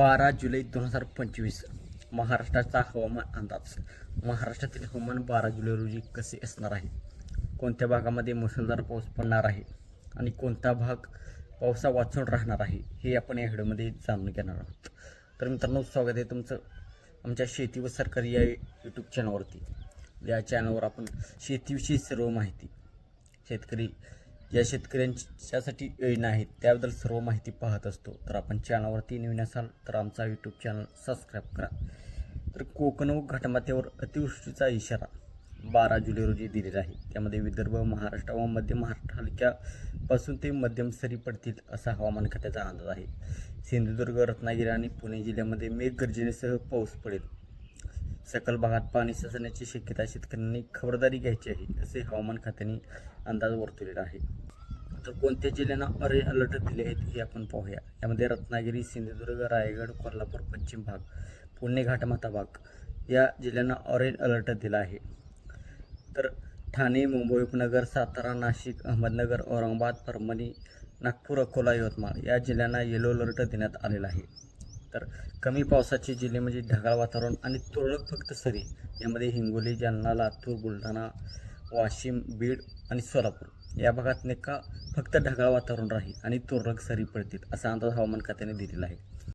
बारा जुलै दोन हजार पंचवीस महाराष्ट्राचा हवामान अंदाज. महाराष्ट्रातील हवामान बारा जुलै रोजी कसे असणार आहे? कोणत्या भागामध्ये मुसळधार पाऊस पडणार आहे? आणि कोणता भाग पावसा वाचून राहणार आहे? हे आपण या व्हिडिओमध्ये जाणून घेणार आहोत. तर मित्रांनो स्वागत आहे तुमचं आमच्या शेती व सरकारी या यूट्यूब चॅनलवरती या चॅनलवर आपण शेतीविषयी सर्व माहिती शेतकरी ज्या शेतकऱ्यांच्यासाठी योजना आहेत त्याबद्दल सर्व माहिती पाहत असतो. तर आपण चॅनलवरती नवीन असाल तर आमचा यूट्यूब चॅनल सबस्क्राईब करा. तर कोकण व घटमाथ्यावर अतिवृष्टीचा इशारा बारा जुलै रोजी दिलेला आहे. त्यामध्ये विदर्भ महाराष्ट्र व मध्य महाराष्ट्र हलक्यापासून ते मध्यम सरी पडतील असा हवामान खात्याचा अंदाज आहे. सिंधुदुर्ग रत्नागिरी आणि पुणे जिल्ह्यामध्ये मेघगर्जनेसह पाऊस पडेल. सकल भागात पाणी साचण्याची शक्यता शेतकऱ्यांनी खबरदारी घ्यायची आहे असे हवामान खात्याने अंदाज वर्तवलेला आहे. तर कोणत्या जिल्ह्यांना अरे अलर्ट दिले आहेत हे आपण पाहूया. यामध्ये रत्नागिरी सिंधुदुर्ग रायगड कोल्हापूर पश्चिम भाग पुणे घाटमाथा भाग या जिल्ह्यांना ऑरेंज अलर्ट दिला आहे. तर ठाणे मुंबई उपनगर सातारा नाशिक अहमदनगर औरंगाबाद परभणी नागपूर अकोला यवतमाळ या जिल्ह्यांना येलो अलर्ट देण्यात आलेला आहे. तर कमी पावसाचे जिल्हे म्हणजे ढगाळ वातावरण आणि तुरळक फक्त सरी. यामध्ये हिंगोली जालना लातूर बुलढाणा वाशिम बीड आणि सोलापूर. या भागात नेका फक्त ढगाळ वातावरण राहील आणि तुरळक सरी पडतील असा अंदाज हवामान खात्याने दिलेला आहे.